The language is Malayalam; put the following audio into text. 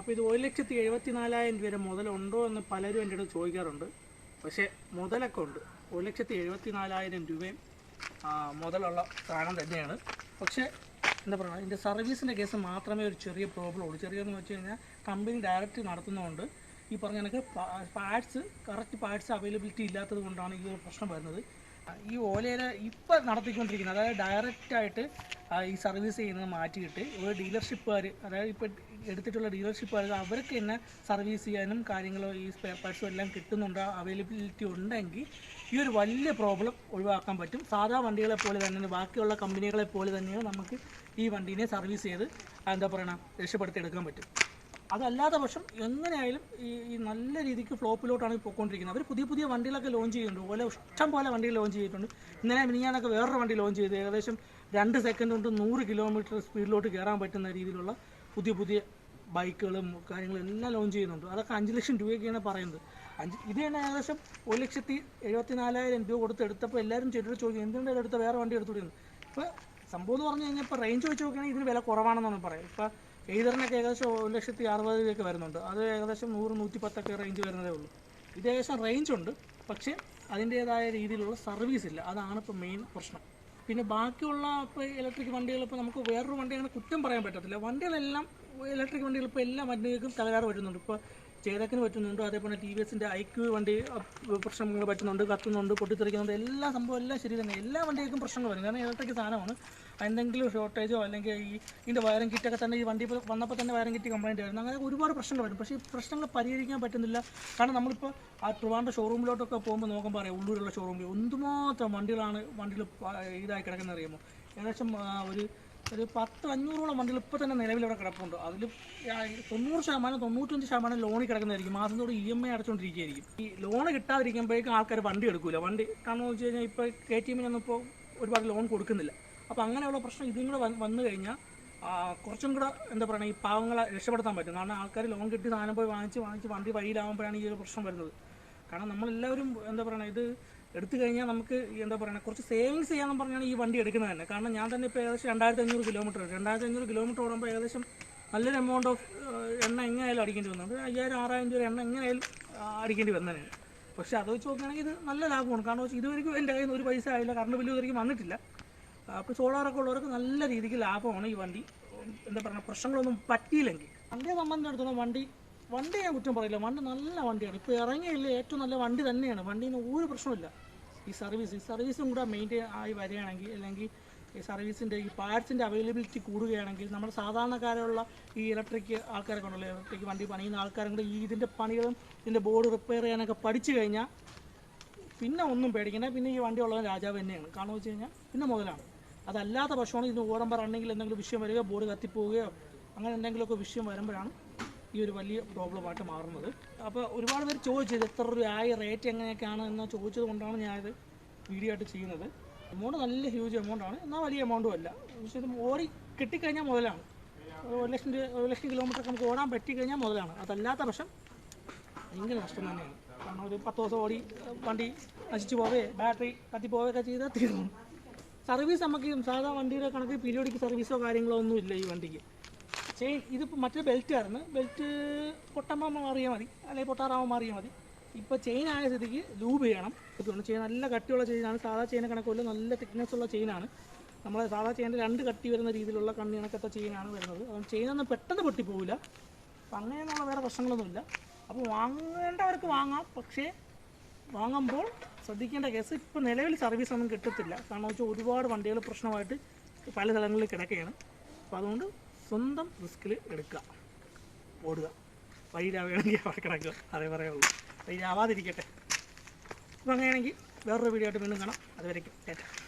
അപ്പോൾ ഇത് ഒരു ലക്ഷത്തി എഴുപത്തി നാലായിരം രൂപ മുതലുണ്ടോ എന്ന് പലരും എന്റെ അടുത്ത് ചോദിക്കാറുണ്ട്. പക്ഷേ മുതലൊക്കെ ഉണ്ട്. ഒരു ലക്ഷത്തി എഴുപത്തി നാലായിരം രൂപയും മുതലുള്ള സാധനം തന്നെയാണ്. പക്ഷേ എന്താ പറയുക ഇതിന്റെ സർവീസിന്റെ കേസ് മാത്രമേ ഒരു ചെറിയ പ്രോബ്ലം ഉള്ളൂ. ചെറിയെന്ന് വെച്ച് കഴിഞ്ഞാൽ കമ്പനി ഡയറക്റ്റ് നടത്തുന്നതുകൊണ്ട് ഈ പറഞ്ഞ കണക്ക് പാർട്സ് കറക്റ്റ് പാർട്സ് അവൈലബിലിറ്റി ഇല്ലാത്തത് കൊണ്ടാണ് ഈ ഒരു പ്രശ്നം വരുന്നത്. ഈ ഓലയിൽ ഇപ്പം നടത്തിക്കൊണ്ടിരിക്കുന്നത് അതായത് ഡയറക്റ്റായിട്ട് ഈ സർവീസ് ചെയ്യുന്നത് മാറ്റിയിട്ട് ഒരു ഡീലർഷിപ്പുകാർ അതായത് ഇപ്പോൾ എടുത്തിട്ടുള്ള ഡീലർഷിപ്പുകാർ അവർക്ക് തന്നെ സർവീസ് ചെയ്യാനും കാര്യങ്ങളോ ഈ സ്പെയർ പാർട്സും എല്ലാം കിട്ടുന്നുണ്ട് അവൈലബിലിറ്റി ഉണ്ടെങ്കിൽ ഈ ഒരു വലിയ പ്രോബ്ലം ഒഴിവാക്കാൻ പറ്റും. സാധാ വണ്ടികളെ പോലെ തന്നെ ബാക്കിയുള്ള കമ്പനികളെ പോലെ തന്നെ നമുക്ക് ഈ വണ്ടീനെ സർവീസ് ചെയ്ത് എന്താ പറയണ രക്ഷപ്പെടുത്തി എടുക്കാൻ പറ്റും. അതല്ലാത്ത പക്ഷം എങ്ങനെയായാലും ഈ ഈ നല്ല രീതിക്ക് ഫ്ലോപ്പിലോട്ടാണ് പോയിക്കൊണ്ടിരിക്കുന്നത് അവർ പുതിയ പുതിയ വണ്ടികളൊക്കെ ലോഞ്ച് ചെയ്യുന്നുണ്ട്. പോലെ ഇഷ്ടം പോലെ വണ്ടികൾ ലോഞ്ച് ചെയ്തിട്ടുണ്ട്. ഇന്നലെ മിനിഞ്ഞാന്നൊക്കെ വേറൊരു വണ്ടി ലോഞ്ച് ചെയ്ത് ഏകദേശം രണ്ട് സെക്കൻഡ് കൊണ്ട് നൂറ് കിലോമീറ്റർ സ്പീഡിലോട്ട് കയറാൻ പറ്റുന്ന രീതിയിലുള്ള പുതിയ പുതിയ ബൈക്കുകളും കാര്യങ്ങളും എല്ലാം ലോഞ്ച് ചെയ്യുന്നുണ്ട്. അതൊക്കെ അഞ്ച് ലക്ഷം രൂപയൊക്കെയാണ് പറയുന്നത്. അഞ്ച് ഇത് തന്നെ ഏകദേശം ഒരു ലക്ഷത്തി എഴുപത്തി നാലായിരം രൂപ കൊടുത്ത് എടുത്തപ്പോൾ എല്ലാവരും ചെറിയ ചോദിക്കും എന്തുകൊണ്ട് എടുത്ത വേറെ വണ്ടി എടുത്തുകൊണ്ടിരുന്നു ഇപ്പോൾ സംഭവം എന്ന് പറഞ്ഞു കഴിഞ്ഞാൽ ഇപ്പോൾ റേഞ്ച് വെച്ച് നോക്കുകയാണെങ്കിൽ ഇതിന് വില കുറവാണെന്നാണ് പറയുന്നത്. ഇപ്പോൾ എയ്തറിനൊക്കെ ഏകദേശം ഒരു ലക്ഷത്തി അറുപത് രൂപയൊക്കെ വരുന്നുണ്ട്. അത് ഏകദേശം നൂറ് നൂറ്റി പത്തൊക്കെ റേഞ്ച് വരുന്നതേ ഉള്ളൂ. ഇത് ഏകദേശം റേഞ്ച് ഉണ്ട്. പക്ഷേ അതിന്റേതായ രീതിയിലുള്ള സർവീസ് ഇല്ല. അതാണ് ഇപ്പോൾ മെയിൻ പ്രശ്നം. പിന്നെ ബാക്കിയുള്ള ഇപ്പോൾ ഇലക്ട്രിക് വണ്ടികൾ ഇപ്പോൾ നമുക്ക് വേറൊരു വണ്ടി അങ്ങനെ കുറ്റം പറയാൻ പറ്റത്തില്ല. വണ്ടികളെല്ലാം ഇലക്ട്രിക് വണ്ടികൾ ഇപ്പോൾ എല്ലാ വണ്ടികൾക്കും തകരാറ് വരുന്നുണ്ട് ഇപ്പോൾ ചേതക്കിന് പറ്റുന്നുണ്ട്. അതേപോലെ ടി വി എസിന്റെ ഐ ക്യു വണ്ടി പ്രശ്നങ്ങൾ പറ്റുന്നുണ്ട് കത്തുന്നുണ്ട് പൊട്ടിത്തെറിക്കുന്നുണ്ട് എല്ലാ സംഭവം എല്ലാം ശരി തന്നെ. എല്ലാ വണ്ടികൾക്കും പ്രശ്നങ്ങൾ വരും. കാരണം ഇലക്ട്രിക് സാധനമാണ്. എന്തെങ്കിലും ഷോർട്ടേജോ അല്ലെങ്കിൽ ഈ ഇതിന്റെ വയറിംഗ് കിറ്റൊക്കെ തന്നെ ഈ വണ്ടി വന്നപ്പോൾ തന്നെ വയറിംഗ് കിറ്റ് കംപ്ലൈന്റ് ആയിരുന്നു. അങ്ങനെ ഒരുപാട് പ്രശ്നങ്ങൾ വരും. പക്ഷേ ഈ പ്രശ്നങ്ങൾ പരിഹരിക്കാൻ പറ്റുന്നില്ല. കാരണം നമ്മളിപ്പോൾ ആ ട്രിവാൻഡ്ര ഷോറൂമിലോട്ടൊക്കെ പോകുമ്പോൾ നോക്കുമ്പോൾ പറയാം ഉള്ളൂരുള്ള ഷോറൂമിൽ എന്തുമാത്രം വണ്ടികളാണ് വണ്ടികൾ ഇതായി കിടക്കുന്നത് അറിയുമോ? ഏകദേശം ഒരു ഒരു പത്ത് അഞ്ഞൂറോളം വണ്ടികൾ ഇപ്പോൾ തന്നെ നിലവിൽ അവിടെ കിടപ്പുണ്ട് അതിൽ തൊണ്ണൂറ് ശതമാനം തൊണ്ണൂറ്റഞ്ച് ശതമാനം ലോണിൽ കിടക്കുന്നതായിരിക്കും. മാസം തോറും ഇ എം ഐ അടച്ചുകൊണ്ടിരിക്കുകയായിരിക്കും ഈ ലോൺ കിട്ടാതിരിക്കുമ്പോഴേക്കും ആൾക്കാർ വണ്ടി എടുക്കൂല. വണ്ടി കാരണം എന്ന് വെച്ച് കഴിഞ്ഞാൽ ഇപ്പോൾ കെ ടി എമ്മിനൊന്നും ഇപ്പോൾ ഒരുപാട് ലോൺ കൊടുക്കുന്നില്ല. അപ്പോൾ അങ്ങനെയുള്ള പ്രശ്നം ഇതും കൂടെ വന്നു കഴിഞ്ഞാൽ കുറച്ചും കൂടെ എന്താ പറയുക ഈ പാവങ്ങളെ രക്ഷപ്പെടുത്താൻ പറ്റും. കാരണം ആൾക്കാർ ലോൺ കിട്ടി സാധനം പോയി വാങ്ങിച്ച് വാങ്ങിച്ച് വണ്ടി വഴിയിലാവുമ്പോഴാണ് ഈ ഒരു പ്രശ്നം വരുന്നത്. കാരണം നമ്മളെല്ലാവരും എന്താ പറയുക ഇത് എടുത്തു കഴിഞ്ഞാൽ നമുക്ക് എന്താ പറയുക കുറച്ച് സേവിങ്സ് ചെയ്യാമെന്ന് പറഞ്ഞാണ് ഈ വണ്ടി എടുക്കുന്നത് തന്നെ. കാരണം ഞാൻ തന്നെ ഇപ്പോൾ ഏകദേശം രണ്ടായിരത്തി അഞ്ഞൂറ് കിലോമീറ്റർ രണ്ടായിരത്തി അഞ്ഞൂറ് കിലോമീറ്റർ ഓടുമ്പോൾ ഏകദേശം നല്ലൊരു എമൗണ്ട് ഓഫ് എണ്ണ എങ്ങനെയായാലും അടിക്കേണ്ടി വന്നത് അയ്യായിരം ആറായിരം രൂപ എണ്ണ എങ്ങനെയായാലും അടിക്കേണ്ടി വന്നതാണ് പക്ഷെ അത് വെച്ച് നോക്കുകയാണെങ്കിൽ ഇത് നല്ല ലാഭമാണ്. കാരണം വെച്ചാൽ ഇതുവരെയ്ക്കും എന്റെ കയ്യിൽ നിന്ന് ഒരു പൈസ ആയില്ല. കറണ്ട് ബില്ല് ഇതുവരെയ്ക്കും വന്നിട്ടില്ല. അപ്പോൾ സോളാറൊക്കെ ഉള്ളവർക്ക് നല്ല രീതിക്ക് ലാഭമാണ് ഈ വണ്ടി. എന്താ പറയുക പ്രശ്നങ്ങളൊന്നും പറ്റിയില്ലെങ്കിൽ. എന്റെ സംബന്ധിച്ചിടത്തോളം വണ്ടി വണ്ടി ഞാൻ കുറ്റം പറയില്ല. വണ്ടി നല്ല വണ്ടിയാണ്. ഇപ്പോൾ ഇറങ്ങിയില്ല ഏറ്റവും നല്ല വണ്ടി തന്നെയാണ്. വണ്ടിയിൽ നിന്ന് ഒരു പ്രശ്നമില്ല ഈ സർവീസ് ഈ സർവീസും കൂടെ മെയിന്റെയിൻ ആയി വരികയാണെങ്കിൽ അല്ലെങ്കിൽ ഈ സർവീസിന്റെ ഈ പാർട്സിന്റെ അവൈലബിലിറ്റി കൂടുകയാണെങ്കിൽ നമ്മൾ സാധാരണക്കാരുള്ള ഈ ഇലക്ട്രിക് ആൾക്കാരൊക്കെ ഉണ്ടല്ലോ. ഇലക്ട്രിക് വണ്ടി പണിയുന്ന ആൾക്കാരും കൂടെ ഈ ഇതിന്റെ പണികളും ഇതിന്റെ ബോർഡ് റിപ്പയർ ചെയ്യാനൊക്കെ പഠിച്ചു കഴിഞ്ഞാൽ പിന്നെ ഒന്നും പേടിക്കണ്ട. പിന്നെ ഈ വണ്ടി ഉള്ളവൻ രാജാവ് തന്നെയാണ്. കാരണം വെച്ച് കഴിഞ്ഞാൽ പിന്നെ മുതലാണ്. അതല്ലാത്ത പക്ഷമാണ് ഇതിന് ഓടുമ്പോൾ റണ്ണിങ്ങിൽ എന്തെങ്കിലും വിഷയം വരികയോ ബോർഡ് കത്തിപ്പോവുകയോ അങ്ങനെ എന്തെങ്കിലുമൊക്കെ വിഷയം വരുമ്പോഴാണ് ഈ ഒരു വലിയ പ്രോബ്ലമായിട്ട് മാറുന്നത്. അപ്പോൾ ഒരുപാട് പേര് ചോദിച്ചത് എത്ര രൂപയായി റേറ്റ് എങ്ങനെയൊക്കെയാണ് എന്ന് ചോദിച്ചത് കൊണ്ടാണ് ഞാനിത് വീഡിയോ ആയിട്ട് ചെയ്യുന്നത്. എമൗണ്ട് നല്ല ഹ്യൂജ് എമൗണ്ട് ആണ്. എന്നാൽ വലിയ എമൗണ്ടും അല്ല. പക്ഷേ ഇത് ഓടി കിട്ടിക്കഴിഞ്ഞാൽ മുതലാണ്. ഒരു ലക്ഷം ഒരു ലക്ഷം കിലോമീറ്റർ നമുക്ക് ഓടാൻ പറ്റിക്കഴിഞ്ഞാൽ മുതലാണ്. അതല്ലാത്ത പക്ഷം ഭയങ്കര നഷ്ടം തന്നെയാണ്. കാരണം ഒരു പത്ത് ദിവസം ഓടി വണ്ടി നശിച്ചു പോവേ ബാറ്ററി കത്തി പോവുകയൊക്കെ ചെയ്താൽ തീർന്നു. സർവീസ് നമുക്ക് സാധാ വണ്ടിയുടെ കണക്ക് പീരിയോഡിക് സർവീസോ കാര്യങ്ങളോ ഒന്നും ഇല്ല ഈ വണ്ടിക്ക്. ചെയിൻ ഇതിപ്പോൾ മറ്റൊരു ബെൽറ്റ് ആയിരുന്നു ബെൽറ്റ് പൊട്ടമ്മ മാറിയാൽ മതി. അല്ലെങ്കിൽ പൊട്ടാറാമ മാറിയാൽ മതി. ഇപ്പോൾ ചെയിൻ ആയ സ്ഥിതിക്ക് ലൂബ് ചെയ്യണം. ഇതുകൊണ്ട് ചെയിൻ നല്ല കട്ടിയുള്ള ചെയിനാണ് സാധാ ചെയിനെ കണക്കുള്ള നല്ല തിക്നെസ് ഉള്ള ചെയിനാണ് നമ്മൾ സാധാ ചെയിന്റെ രണ്ട് കട്ടി വരുന്ന രീതിയിലുള്ള കണ്ണി കണക്കത്തെ ചെയിനാണ് വരുന്നത്. അതുകൊണ്ട് ചെയിനൊന്നും പെട്ടെന്ന് പൊട്ടിപ്പോവില്ല. അപ്പം അങ്ങനെയൊന്നുള്ള വേറെ പ്രശ്നങ്ങളൊന്നുമില്ല. അപ്പോൾ വാങ്ങേണ്ടവർക്ക് വാങ്ങാം. പക്ഷേ വാങ്ങുമ്പോൾ ശ്രദ്ധിക്കേണ്ട കേസ് ഇപ്പോൾ നിലവിൽ സർവീസ് ഒന്നും കിട്ടത്തില്ല. കാരണം വെച്ചാൽ ഒരുപാട് വണ്ടികൾ പ്രശ്നമായിട്ട് പല സ്ഥലങ്ങളിൽ കിടക്കുകയാണ്. അപ്പോൾ അതുകൊണ്ട് സ്വന്തം റിസ്കിൽ എടുക്കുക. ഓടുക. വഴിയിലാവുകയാണെങ്കിൽ അവിടെ കിടക്കുക. അതേ പറയുള്ളൂ. വഴിയിലാവാതിരിക്കട്ടെ. അപ്പം അങ്ങനെയാണെങ്കിൽ വേറൊരു വീഡിയോ ആയിട്ട് വീണ്ടും കാണാം. അതുവരേക്കും. കേട്ടോ